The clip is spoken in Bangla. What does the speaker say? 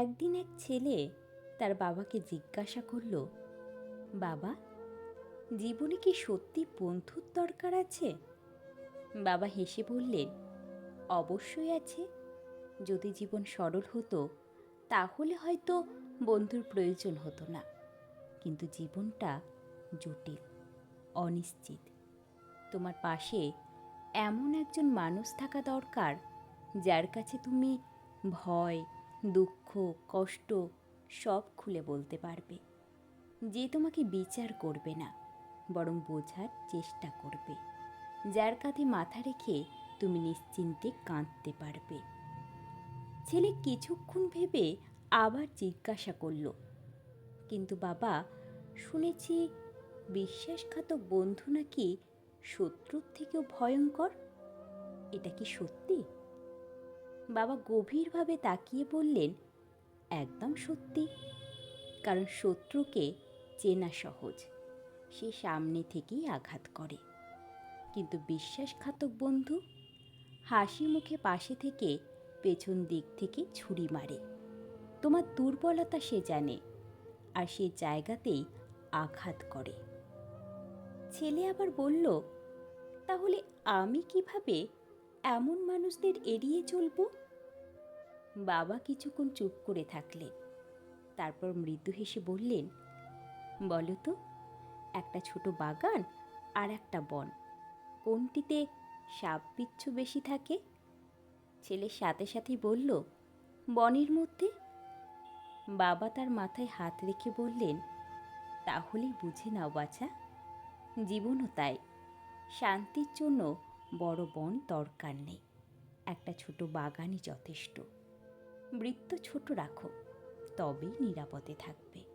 একদিন এক ছেলে তার বাবাকে জিজ্ঞাসা করল, বাবা, জীবনে কি সত্যি বন্ধুর দরকার আছে? বাবা হেসে বললেন অবশ্যই আছে। যদি জীবন সরল হতো, তাহলে হয়তো বন্ধুর প্রয়োজন হতো না। কিন্তু জীবনটা জটিল, অনিশ্চিত। তোমার পাশে এমন একজন মানুষ থাকা দরকার, যার কাছে তুমি ভয় দুঃখ, কষ্ট সব খুলে বলতে পারবে। যে তোমাকে বিচার করবে না, বরং বোঝার চেষ্টা করবে। যার কাঁধে মাথা রেখে তুমি নিশ্চিন্তে কাঁদতে পারবে। ছেলে কিছুক্ষণ ভেবে আবার জিজ্ঞাসা করল, কিন্তু বাবা, শুনেছি বিশ্বাসঘাতক বন্ধু নাকি শত্রুর থেকেও ভয়ঙ্কর? এটা কি সত্যি? বাবা গভীরভাবে তাকিয়ে বললেন, একদম সত্যি। কারণ শত্রুকে চেনা সহজ। সে সামনে থেকেই আঘাত করে। কিন্তু বিশ্বাসঘাতক বন্ধু হাসি মুখে পাশে থেকে পেছন দিক থেকে ছুরি মারে। তোমার দুর্বলতা সে জানে আর সে জায়গাতেই আঘাত করে। ছেলে আবার বলল, তাহলে আমি কীভাবে এমন মানুষদের এড়িয়ে চলব? বাবা কিছুক্ষণ চুপ করে থাকলেন। তারপর মৃদু হেসে বললেন, বলো তো, একটা ছোট বাগান আর একটা বন, কোনটিতে সাপ বিচ্ছু বেশি থাকে? ছেলের সাথে সাথেই বলল, বনের মধ্যে? বাবা তার মাথায় হাত রেখে বললেন, তাহলেই বুঝে নাও বাছা, জীবনও তাই, শান্তির জন্য বড় বন দরকার নেই। একটা ছোট বাগানই যথেষ্ট। বৃত্ত ছোট রাখো তবেই নিরাপদে থাকবে।